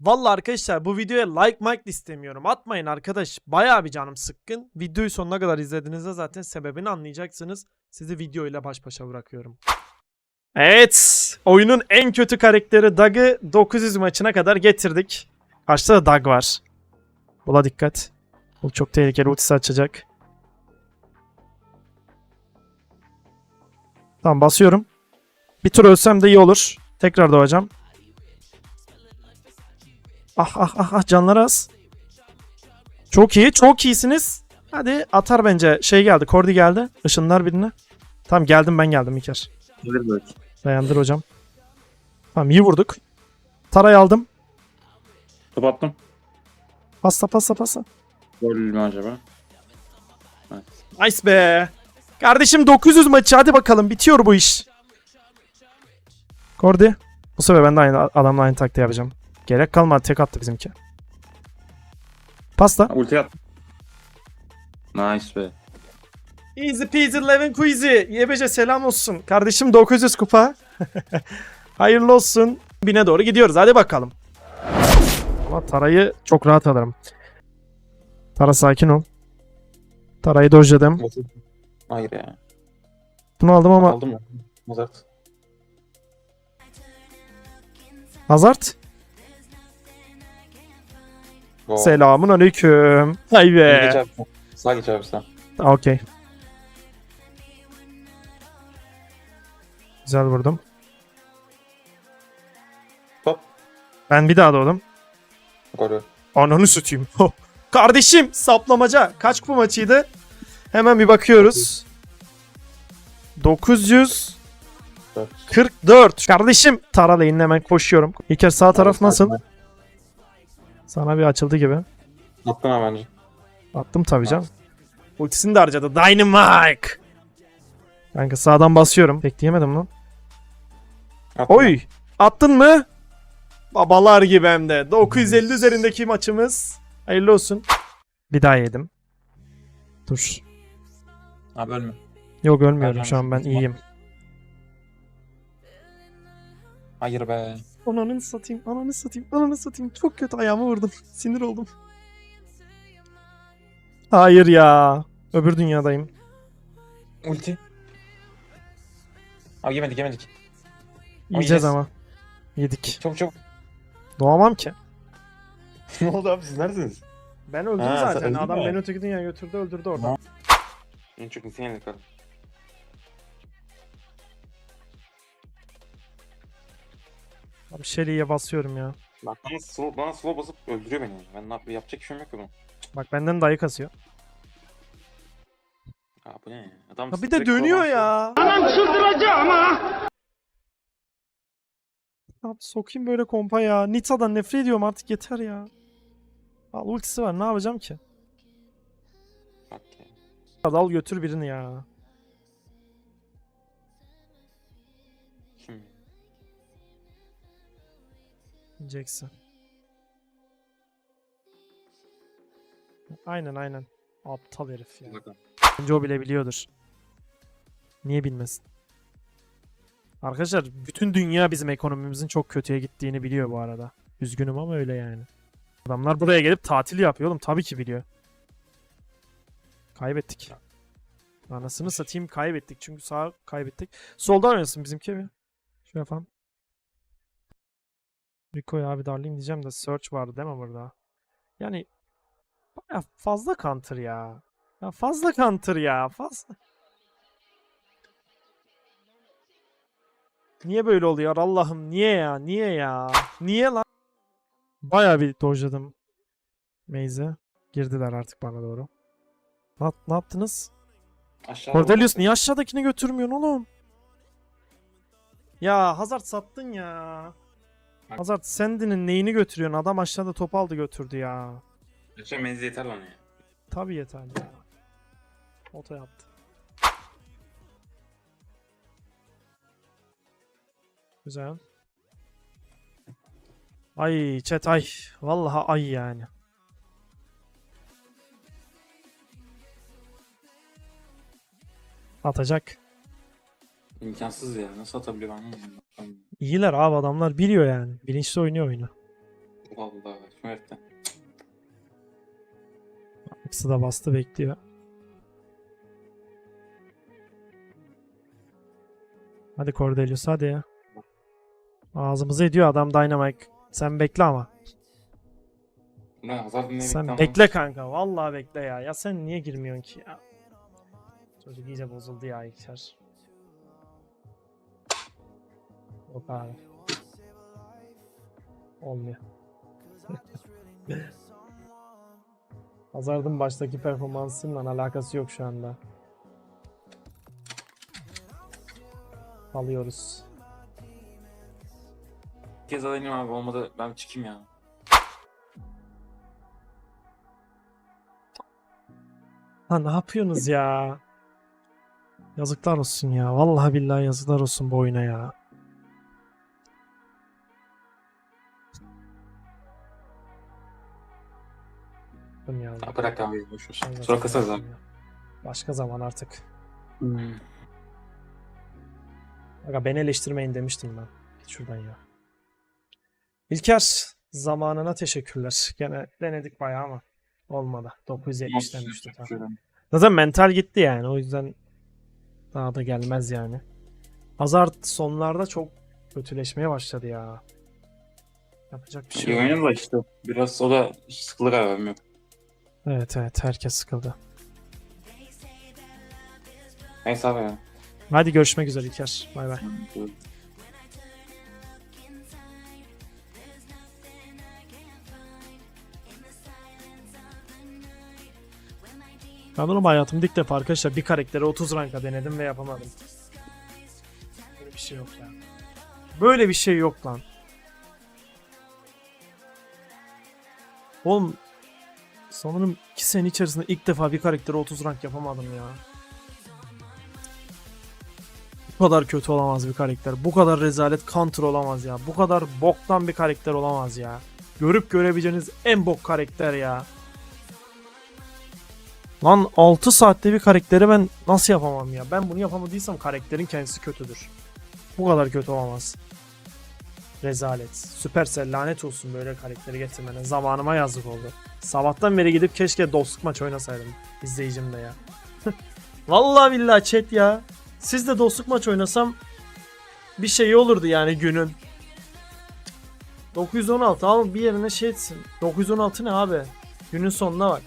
Vallahi arkadaşlar bu videoya like mic de istemiyorum. Atmayın arkadaş. Bayağı bir canım sıkkın. Videoyu sonuna kadar izlediğinizde zaten sebebini anlayacaksınız. Sizi videoyla baş başa bırakıyorum. Evet. Oyunun en kötü karakteri Doug'ı 900 maçına kadar getirdik. Karşıda da Doug var. Bula dikkat. Bu çok tehlikeli ultisi açacak. Tamam basıyorum. Bir tur ölsem de iyi olur. Tekrar doğacağım. Ah ah ah ah canları az. Çok iyi çok iyisiniz. Hadi atar bence. Şey geldi Kordi geldi. Işınlar birine. Tamam geldim ben geldim İlker. Dayandır hocam. Tamam iyi vurduk. Tarayı aldım. Top attım. Pasta pasta pasta. Gol mü acaba? Evet. Nice be. Kardeşim 900 maçı hadi bakalım bitiyor bu iş. Kordi. Bu sefer ben de aynı adamla aynı taktiği yapacağım. Gerek kalmadı tek attı bizimki. Pasta. Ulti attım. Nice be. Easy peasy lemon queasy. YBC selam olsun. Kardeşim 900 kupa. Hayırlı olsun. Bine doğru gidiyoruz. Hadi bakalım. Ama Tara'yı çok rahat alırım. Tara sakin ol. Tara'yı dojladım. Hayır ya. Bunu aldım ama Aldım mı? Mozart. Hazard. Go. Selamun aleyküm. Hay Geç be. abi. Sağ geç abi sen. Okey. Güzel vurdum. Hop. Ben bir daha doğdum. Golü. Ananı süteyim. Kardeşim saplamaca. Kaç kupa maçıydı? Hemen bir bakıyoruz. 944. Kardeşim Tara lane'ine hemen koşuyorum. İlker sağ taraf nasıl? Sana bir açıldı gibi. Attın abi bence. Attım tabii canım. Ultisini de harcadı. Dynamite. Kanka sağdan basıyorum. Bekleyemedim lan. Attın Oy. Attın mı? Babalar gibi hem de. 950 üzerindeki maçımız. Hayırlı olsun. Bir daha yedim. Dur. Abi ölme. Yok ölmüyorum şu an ben iyiyim. Hayır be. Ananı satayım, ananı satayım, ananı satayım. Çok kötü ayağımı vurdum. Sinir oldum. Hayır ya. Öbür dünyadayım. Ulti. Abi yemedik yemedik. Yiyeceğiz ama. Yedik. Çok çok. Doğamam ki. ne oldu abi siz neredesiniz? Ben öldüm Ha, sen zaten. öldün Adam mü? beni öteki dünyaya götürdü öldürdü orada. En çok insan yedik abi. Shelly'ye basıyorum ya. Bak bana slow, bana slow basıp öldürüyor beni. Ben ne yapayım yapacak şeyim yok ki bunun. Bak benden dayı kasıyor. Aa bu ne ya? Adam Ha bir de direkt dönüyor ya. Abi sokayım böyle kompa ya. Nita'dan nefret ediyorum artık yeter ya. Al ultisi var ne yapacağım ki? Bak ya. Hadi al götür birini ya. Jackson. Aynen aynen. Aptal herif ya. Bence o bile biliyordur. Niye bilmesin? Arkadaşlar bütün dünya bizim ekonomimizin çok kötüye gittiğini biliyor bu arada. Üzgünüm ama öyle yani. Adamlar buraya gelip tatil yapıyor oğlum. Tabii ki biliyor. Kaybettik. Anasını satayım kaybettik. Çünkü sağ kaybettik. Soldan oynasın bizimki mi? Şu yapalım. Rico'ya abi darlayayım diyeceğim de search vardı değil mi burada? Yani baya fazla counter ya. Ya fazla counter ya. Fazla. Niye böyle oluyor Allah'ım niye ya niye ya niye lan Bayağı bir dojladım Maze'e girdiler artık bana doğru Ne, ne yaptınız Aşağıda Cordelius niye aşağıdakini götürmüyorsun oğlum Ya Hazard sattın ya. Hazard Sandy'nin neyini götürüyorsun adam aşağıda top aldı götürdü ya Geçen menzil yeter bana ya. Tabii yeterli ya Oto yaptı Güzel. Ay chat ay. Vallahi ay yani. Atacak. İmkansız ya. Nasıl atabiliyor ben anlamadım. İyiler abi adamlar biliyor yani. Bilinçli oynuyor oyunu. Allah şöyle. İkisi de bastı bekliyor. Hadi Cordelius hadi ya. Ağzımızı ediyor adam Dynamite. Sen bekle ama. Ne Hazard ne Sen bekle bekle kanka. Vallahi bekle ya. Ya sen niye girmiyorsun ki ya? Çocuk iyice bozuldu ya İlker. Yok abi. Olmuyor. Hazard'ın baştaki performansıyla alakası yok şu anda. Alıyoruz. Bir kez alayım abi olmadı ben çıkayım ya. Ha ne yapıyorsunuz ya? Yazıklar olsun ya. Vallahi billahi yazıklar olsun bu oyuna ya. Bakın ya. Ya bırak abi boş. Ben Sonra kasarız abi. Başka zaman artık. Hmm. Aga beni eleştirmeyin demiştim ben. Git şuradan ya. İlker zamanına teşekkürler. Gene denedik bayağı ama olmadı. 970 demişti. Tamam. Zaten mental gitti yani. O yüzden daha da gelmez yani. Hazard sonlarda çok kötüleşmeye başladı ya. Yapacak bir şey İyi yok. oynadı da işte. Biraz o da galiba bilmiyorum. Evet evet herkes sıkıldı. Neyse abi ya. Hadi görüşmek üzere İlker. Bay bay. Ben bunu hayatımda ilk defa arkadaşlar bir karaktere 30 ranka denedim ve yapamadım. Böyle bir şey yok ya. Böyle bir şey yok lan. Oğlum sanırım 2 sene içerisinde ilk defa bir karaktere 30 rank yapamadım ya. Bu kadar kötü olamaz bir karakter. Bu kadar rezalet counter olamaz ya. Bu kadar boktan bir karakter olamaz ya. Görüp görebileceğiniz en bok karakter ya. Lan 6 saatte bir karakteri ben nasıl yapamam ya? Ben bunu yapamadıysam karakterin kendisi kötüdür. Bu kadar kötü olamaz. Rezalet. Supercell lanet olsun böyle karakteri getirmene. Zamanıma yazık oldu. Sabahtan beri gidip keşke dostluk maç oynasaydım. İzleyicimle ya. Vallahi billahi chat ya. Siz de dostluk maç oynasam bir şey olurdu yani günün. 916 ama bir yerine şey etsin. 916 ne abi? Günün sonuna bak.